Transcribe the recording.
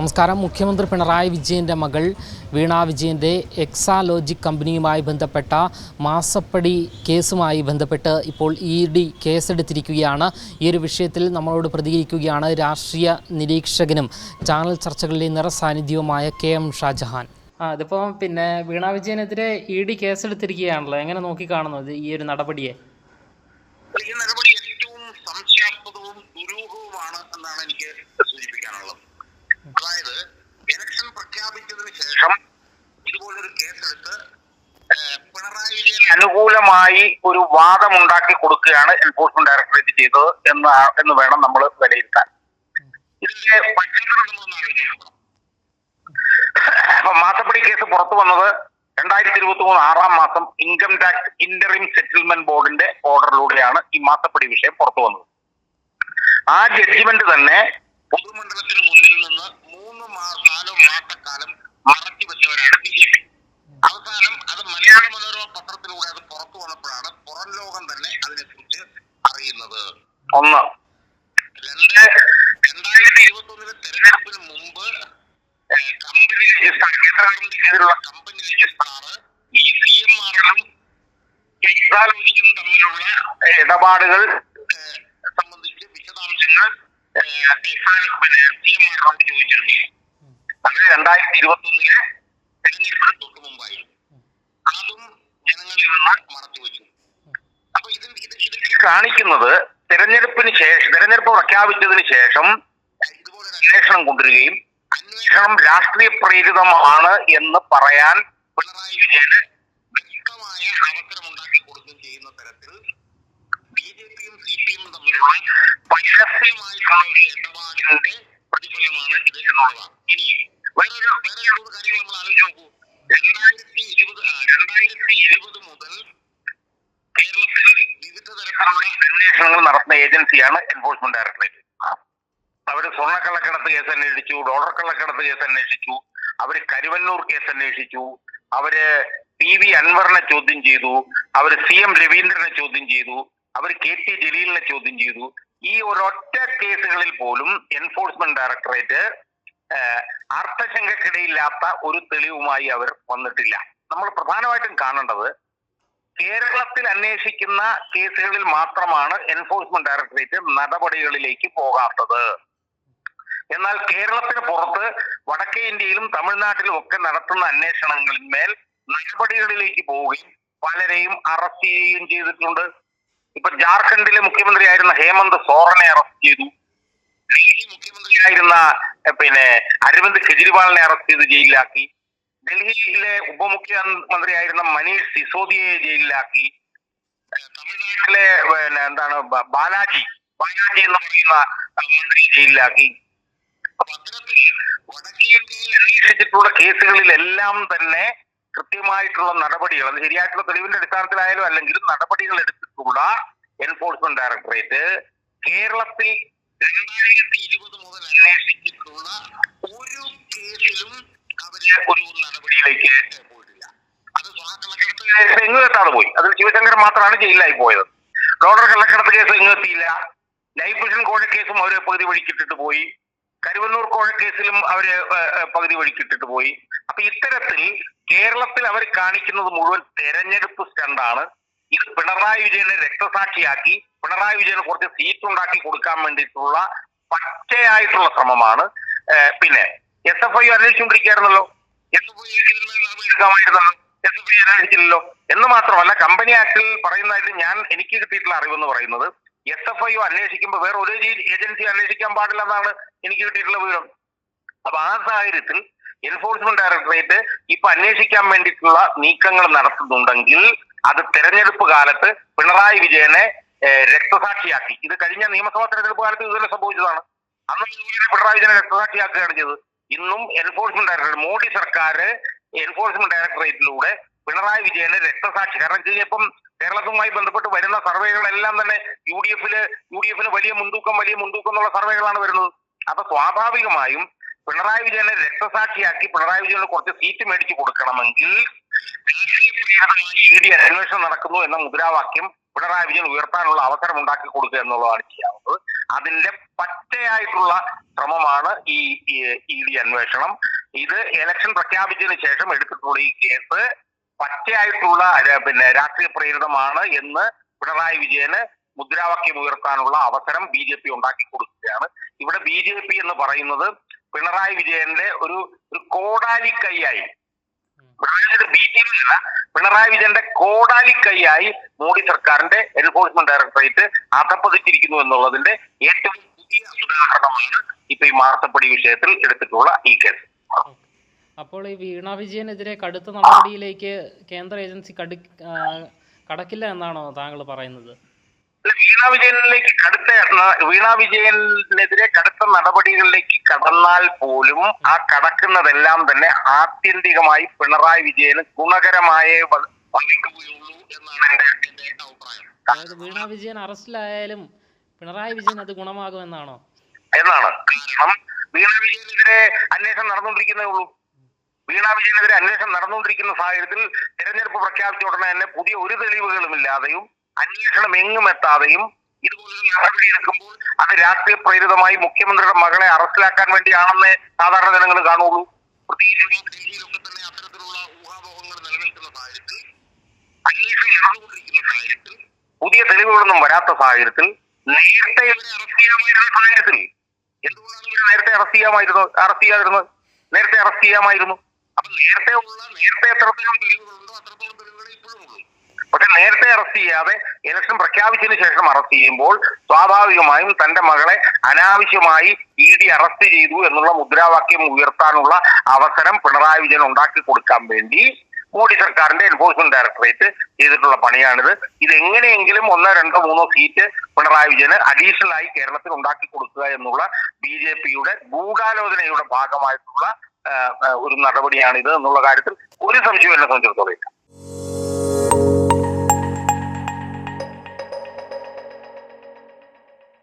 നമസ്കാരം. മുഖ്യമന്ത്രി പിണറായി വിജയന്റെ മകൾ വീണ വിജയന്റെ എക്സാലോജിക് കമ്പനിയുമായി ബന്ധപ്പെട്ട മാസപ്പടി കേസുമായി ബന്ധപ്പെട്ട് ഇപ്പോൾ ഇ ഡി കേസെടുത്തിരിക്കുകയാണ്. ഈ ഒരു വിഷയത്തിൽ നമ്മളോട് പ്രതികരിക്കുകയാണ് രാഷ്ട്രീയ നിരീക്ഷകനും ചാനൽ ചർച്ചകളിലെ നിറസാന്നിധ്യവുമായ കെ എം ഷാജഹാൻ. ആ ഇതിപ്പോൾ പിന്നെ വീണ വിജയനെതിരെ ഇ ഡി കേസെടുത്തിരിക്കുകയാണല്ലോ. എങ്ങനെ നോക്കിക്കാണുന്നത് ഈ ഒരു നടപടിയെ? ഈ നടപടി ഏറ്റവും സംശയാസ്പദവും ദുരൂഹവുമാണ് എന്നാണ് എനിക്ക് സൂചിപ്പിക്കാനുള്ളത് അതായത് ഇലക്ഷൻ പ്രഖ്യാപിച്ചതിന് ശേഷം ഇതുപോലൊരു കേസെടുത്ത് പിണറായി വിജയൻ അനുകൂലമായി ഒരു വാദം ഉണ്ടാക്കി കൊടുക്കുകയാണ് എൻഫോഴ്സ്മെന്റ് ഡയറക്ടറേറ്റ് ചെയ്തത് എന്ന് എന്ന് വേണം നമ്മൾ വിലയിരുത്താൻ. ഇതിന്റെ അപ്പൊ മാസപ്പടി കേസ് പുറത്തു വന്നത് രണ്ടായിരത്തി ഇരുപത്തി മൂന്ന് ആറാം മാസം ഇൻകം ടാക്സ് ഇന്ററിം സെറ്റിൽമെന്റ് ബോർഡിന്റെ ഓർഡറിലൂടെയാണ് ഈ മാസപ്പടി വിഷയം പുറത്തു വന്നത്. ആ ജഡ്ജിമെന്റ് തന്നെ പൊതുമണ്ഡലത്തിന് മുന്നിൽ നിന്ന് മാസക്കാലം മറച്ചു വെച്ചവരാണ് ബി ജെ പി. അവസാനം അത് മലയാള മനോരമ പത്രത്തിലൂടെ അത് പുറത്തു വന്നപ്പോഴാണ് പുറം ലോകം തന്നെ അതിനെക്കുറിച്ച് അറിയുന്നത്. ഒന്ന്. രണ്ട് രണ്ടായിരത്തി ഇരുപത്തി ഒന്നിലെ തെരഞ്ഞെടുപ്പിന് മുമ്പ് കമ്പനി രജിസ്ട്രാർ കേന്ദ്ര ഗവൺമെന്റിനെതിരെയുള്ള കമ്പനി രജിസ്ട്രാർ ഈ സി എം ആറിനും ഇക്സാലോജിക്കും തമ്മിലുള്ള ഇടപാടുകൾ സംബന്ധിച്ച് വിശദാംശങ്ങൾ പിന്നെ സി എം ആറിനോട് ചോദിച്ചിരുന്നു. അത് രണ്ടായിരത്തി ഇരുപത്തി ഒന്നിലെ തെരഞ്ഞെടുപ്പിന് തൊട്ട് മുമ്പായിരുന്നു. അതും ജനങ്ങളിൽ നിന്ന് മറച്ചു വെച്ചു. അപ്പൊ ഇത് ഇത് ഇത് കാണിക്കുന്നത് തെരഞ്ഞെടുപ്പിന് ശേഷം തെരഞ്ഞെടുപ്പ് പ്രഖ്യാപിച്ചതിന് ശേഷം ഇതുപോലൊരു അന്വേഷണം കൊണ്ടുവരികയും അന്വേഷണം രാഷ്ട്രീയ പ്രേരിതമാണ് എന്ന് പറയാൻ പിണറായി വിജയന് വ്യക്തമായ അവസരം ഉണ്ടാക്കി കൊടുക്കുകയും ചെയ്യുന്ന തരത്തിൽ ബി ജെ പിയും സി പി എമ്മും തമ്മിലുള്ള പരസ്യമായിട്ടുള്ള ഒരു ഇടപാടിന്റെ പ്രതിഫലമാണ് ഇത് എന്നുള്ളതാണ്. ഇനി വേറൊരു വേറെ രണ്ട് കാര്യങ്ങൾ നമ്മൾ ആലോചിച്ച് നോക്കൂ. രണ്ടായിരത്തി ഇരുപത് രണ്ടായിരത്തി ഇരുപത് മുതൽ കേരളത്തിൽ വിവിധ തരത്തിലുള്ള അന്വേഷണങ്ങൾ നടത്തുന്ന ഏജൻസിയാണ് എൻഫോഴ്സ്മെന്റ് ഡയറക്ടറേറ്റ് അവർ സ്വർണക്കള്ളക്കടത്ത് കേസ് അന്വേഷിച്ചു ഡോളർ കള്ളക്കടത്ത് കേസ് അന്വേഷിച്ചു അവർ കരുവന്നൂർ കേസ് അന്വേഷിച്ചു അവർ പി വി അൻവറിനെ ചോദ്യം ചെയ്തു അവർ സി എം രവീന്ദ്രനെ ചോദ്യം ചെയ്തു അവർ കെ ടി ജലീലിനെ ചോദ്യം ചെയ്തു. ഈ ഒരൊറ്റ കേസുകളിൽ പോലും എൻഫോഴ്സ്മെന്റ് ഡയറക്ടറേറ്റ് അർത്ഥശങ്കക്കിടയില്ലാത്ത ഒരു തെളിവുമായി അവർ വന്നിട്ടില്ല. നമ്മൾ പ്രധാനമായിട്ടും കാണേണ്ടത് കേരളത്തിൽ അന്വേഷിക്കുന്ന കേസുകളിൽ മാത്രമാണ് എൻഫോഴ്സ്മെന്റ് ഡയറക്ടറേറ്റ് നടപടികളിലേക്ക് പോകാത്തത്. എന്നാൽ കേരളത്തിന് പുറത്ത് വടക്കേ ഇന്ത്യയിലും തമിഴ്നാട്ടിലും ഒക്കെ നടത്തുന്ന അന്വേഷണങ്ങളിന്മേൽ നടപടികളിലേക്ക് പോവുകയും പലരെയും അറസ്റ്റ് ചെയ്യുകയും ചെയ്തിട്ടുണ്ട്. ഇപ്പൊ ജാർഖണ്ഡിലെ മുഖ്യമന്ത്രിയായിരുന്ന ഹേമന്ത് സോറനെ അറസ്റ്റ് ചെയ്തു. ഡൽഹി മുഖ്യമന്ത്രിയായിരുന്ന പിന്നെ അരവിന്ദ് കെജ്രിവാളിനെ അറസ്റ്റ് ചെയ്ത് ജയിലിലാക്കി. ഡൽഹിയിലെ ഉപമുഖ്യമന്ത്രിയായിരുന്ന മനീഷ് സിസോദിയെ ജയിലിലാക്കി. തമിഴ്നാട്ടിലെ പിന്നെ എന്താണ് ബാലാജി ബാലാജി എന്ന് പറയുന്ന മന്ത്രിയെ ജയിലിലാക്കി. അത്തരത്തിൽ വടക്കേ ഇന്ത്യയിൽ അന്വേഷിച്ചിട്ടുള്ള കേസുകളിലെല്ലാം തന്നെ കൃത്യമായിട്ടുള്ള നടപടികൾ അത് ശരിയായിട്ടുള്ള തെളിവിന്റെ അടിസ്ഥാനത്തിലായാലും അല്ലെങ്കിലും നടപടികൾ എടുത്തിട്ടുള്ള എൻഫോഴ്സ്മെന്റ് ഡയറക്ടറേറ്റ് കേരളത്തിൽ രണ്ടായിരത്തി ഇരുപത് മുതൽ അന്വേഷിച്ചിട്ടുള്ള ഒരു കേസിലും അവർ ഒരു നടപടിയിലേക്ക് പോയിട്ടില്ല. അത് കേസ് എത്താതെ പോയി. അതിൽ ശിവശങ്കർ മാത്രമാണ് ജയിലിലായി പോയത്. ഡോളർ കള്ളക്കടത്ത് കേസ് എങ്ങും എത്തിയില്ല ലൈഫ് മിഷൻ കോഴ കേസും അവർ പകുതി വഴിക്കിട്ടിട്ട് പോയി. കരുവന്നൂർ കോഴ കേസിലും അവർ പകുതി വഴിക്കിട്ടിട്ട് പോയി. അപ്പൊ ഇത്തരത്തിൽ കേരളത്തിൽ അവർ കാണിക്കുന്നത് മുഴുവൻ തെരഞ്ഞെടുപ്പ് സ്റ്റണ്ടാണ്. ഇത് പിണറായി വിജയനെ രക്തസാക്ഷിയാക്കി പിണറായി വിജയന് കുറച്ച് സീറ്റ് ഉണ്ടാക്കി കൊടുക്കാൻ വേണ്ടിയിട്ടുള്ള പച്ചയായിട്ടുള്ള ശ്രമമാണ്. പിന്നെ എസ് എഫ് ഐ അന്വേഷിച്ചുകൊണ്ടിരിക്കുകയായിരുന്നല്ലോ. എസ് എഫ് ഐ എടുക്കാമായിരുന്നല്ലോ. എസ് എഫ് ഐ അന്വേഷിച്ചില്ലല്ലോ. എന്ന് മാത്രമല്ല കമ്പനി ആക്ടിൽ പറയുന്നതായിട്ട് ഞാൻ എനിക്ക് കിട്ടിയിട്ടുള്ള അറിവെന്ന് പറയുന്നത് എസ് എഫ് ഐ അന്വേഷിക്കുമ്പോൾ വേറെ ഒരു ഏജൻസി അന്വേഷിക്കാൻ പാടില്ല എന്നാണ് എനിക്ക് കിട്ടിയിട്ടുള്ള വിവരം. അപ്പൊ ആ സാഹചര്യത്തിൽ എൻഫോഴ്സ്മെന്റ് ഡയറക്ടറേറ്റ് ഇപ്പൊ അന്വേഷിക്കാൻ വേണ്ടിയിട്ടുള്ള നീക്കങ്ങൾ നടത്തുന്നുണ്ടെങ്കിൽ അത് തെരഞ്ഞെടുപ്പ് കാലത്ത് പിണറായി വിജയനെ രക്തസാക്ഷിയാക്കി. ഇത് കഴിഞ്ഞ നിയമസഭാ തെരഞ്ഞെടുപ്പ് കാലത്ത് ഇതുവരെ സംഭവിച്ചതാണ്. അന്ന് പിണറായി വിജയനെ രക്തസാക്ഷിയാക്കുകയാണ് ചെയ്തത്. ഇന്നും എൻഫോഴ്സ്മെന്റ് ഡയറക്ടറേറ്റ് മോഡി സർക്കാർ എൻഫോഴ്സ്മെന്റ് ഡയറക്ടറേറ്റിലൂടെ പിണറായി വിജയനെ രക്തസാക്ഷി. കാരണം ഇപ്പം കേരളത്തുമായി ബന്ധപ്പെട്ട് വരുന്ന സർവേകളെല്ലാം തന്നെ യു ഡി എഫിൽ യു ഡി എഫിന് വലിയ മുൻതൂക്കം വലിയ മുൻതൂക്കം എന്നുള്ള സർവേകളാണ് വരുന്നത്. അപ്പൊ സ്വാഭാവികമായും പിണറായി വിജയനെ രക്തസാക്ഷിയാക്കി പിണറായി വിജയന് കുറച്ച് സീറ്റ് മേടിച്ചു കൊടുക്കണമെങ്കിൽ ഇ അന്വേഷണം നടക്കുന്നു എന്ന മുദ്രാവാക്യം പിണറായി വിജയൻ ഉയർത്താനുള്ള അവസരം ഉണ്ടാക്കി കൊടുക്കുക എന്നുള്ളതാണ് ചെയ്യാവുന്നത്. അതിന്റെ പച്ചയായിട്ടുള്ള ശ്രമമാണ് ഈ ഇ ഡി അന്വേഷണം. ഇത് ഇലക്ഷൻ പ്രഖ്യാപിച്ചതിന് ശേഷം എടുത്തിട്ടുള്ള ഈ കേസ് പച്ചയായിട്ടുള്ള പിന്നെ രാഷ്ട്രീയ പ്രേരിതമാണ് എന്ന് പിണറായി വിജയന് മുദ്രാവാക്യം ഉയർത്താനുള്ള അവസരം ബി ജെ പി ഉണ്ടാക്കി കൊടുക്കുകയാണ്. ഇവിടെ ബി ജെ പി എന്ന് പറയുന്നത് പിണറായി വിജയന്റെ ഒരു ഒരു കോടാലി കൈയായി. പിണറായി ബി ജെ പി അല്ല പിണറായി വിജയന്റെ കോടാലി കൈയായി മോഡി സർക്കാരിന്റെ എൻഫോഴ്സ്മെന്റ് ഡയറക്ടറേറ്റ് അധപ്പതിച്ചിരിക്കുന്നു എന്നുള്ളതിന്റെ ഏറ്റവും പുതിയ ഉദാഹരണമാണ് ഇപ്പൊ ഈ മാർത്തപ്പടി വിഷയത്തിൽ എടുത്തിട്ടുള്ള ഈ കേസ്. അപ്പോൾ ഈ വീണ വിജയനെതിരെ കടുത്ത നടപടിയിലേക്ക് കേന്ദ്ര ഏജൻസി കടു കടക്കില്ല എന്നാണോ താങ്കൾ പറയുന്നത്? വീണ വിജയനിലേക്ക് കടുത്ത വീണ വിജയനെതിരെ കടുത്ത നടപടികളിലേക്ക് കടന്നാൽ പോലും ആ കടക്കുന്നതെല്ലാം തന്നെ ആത്യന്തികമായി പിണറായി വിജയന് ഗുണകരമായ ഭവിക്കുകയുള്ളൂ എന്നാണ് എന്റെ എന്റെ അഭിപ്രായം. അതായത് വീണ വിജയൻ അറസ്റ്റിലായാലും പിണറായി വിജയൻ അത് ഗുണമാകുമെന്നാണോ? എന്നാണ്. കാരണം വീണ വിജയനെതിരെ അന്വേഷണം നടന്നുകൊണ്ടിരിക്കുന്നേ ഉള്ളൂ. വീണ വിജയനെതിരെ അന്വേഷണം നടന്നുകൊണ്ടിരിക്കുന്ന സാഹചര്യത്തിൽ തെരഞ്ഞെടുപ്പ് പ്രഖ്യാപിച്ച ഉടനെ തന്നെ പുതിയ ഒരു തെളിവുകളും ഇല്ലാതെയും അന്വേഷണം എങ്ങും എത്താതെയും ഇതുപോലൊരു നടപടി എടുക്കുമ്പോൾ അത് രാഷ്ട്രീയ പ്രേരിതമായി മുഖ്യമന്ത്രിയുടെ മകളെ അറസ്റ്റിലാക്കാൻ വേണ്ടിയാണെന്ന് സാധാരണ ജനങ്ങൾ കാണുള്ളൂ പ്രത്യേകിച്ച് ഡൽഹിയിലൊക്കെ തന്നെ അത്തരത്തിലുള്ള ഊഹാപോഹങ്ങൾ നിലനിൽക്കുന്ന സാഹചര്യത്തിൽ അന്വേഷണം നടന്നുകൊണ്ടിരിക്കുന്ന സാഹചര്യത്തിൽ പുതിയ തെളിവുകളൊന്നും വരാത്ത സാഹചര്യത്തിൽ നേരത്തെ ഇവരെ അറസ്റ്റ് ചെയ്യാമായിരുന്ന സാഹചര്യത്തിൽ എന്തുകൊണ്ടാണ് ഇവരെ നേരത്തെ അറസ്റ്റ് ചെയ്യാമായിരുന്നു അറസ്റ്റ് ചെയ്യാതിരുന്നത്? നേരത്തെ അറസ്റ്റ് ചെയ്യാമായിരുന്നു. അപ്പൊ നേരത്തെ ഉള്ള നേരത്തെ എത്രത്തോളം തെളിവുകളുണ്ടോ അത്രത്തോളം തെളിവുകൾ ഇപ്പോഴും ഉള്ളൂ. പക്ഷെ നേരത്തെ അറസ്റ്റ് ചെയ്യാതെ ഇലക്ഷൻ പ്രഖ്യാപിച്ചതിന് ശേഷം അറസ്റ്റ് ചെയ്യുമ്പോൾ സ്വാഭാവികമായും തന്റെ മകളെ അനാവശ്യമായി ഇ ഡി അറസ്റ്റ് ചെയ്തു എന്നുള്ള മുദ്രാവാക്യം ഉയർത്താനുള്ള അവസരം പിണറായി വിജയൻ ഉണ്ടാക്കി കൊടുക്കാൻ വേണ്ടി മോഡി സർക്കാരിന്റെ എൻഫോഴ്സ്മെന്റ് ഡയറക്ടറേറ്റ് ചെയ്തിട്ടുള്ള പണിയാണിത്. ഇത് എങ്ങനെയെങ്കിലും ഒന്നോ രണ്ടോ മൂന്നോ സീറ്റ് പിണറായി വിജയന് അഡീഷണൽ ആയി കേരളത്തിൽ ഉണ്ടാക്കി കൊടുക്കുക എന്നുള്ള ബി ജെ പിയുടെ ഗൂഢാലോചനയുടെ ഭാഗമായിട്ടുള്ള ഒരു നടപടിയാണിത് എന്നുള്ള കാര്യത്തിൽ ഒരു സംശയം എന്നെ സംബന്ധിച്ചിടത്തോളം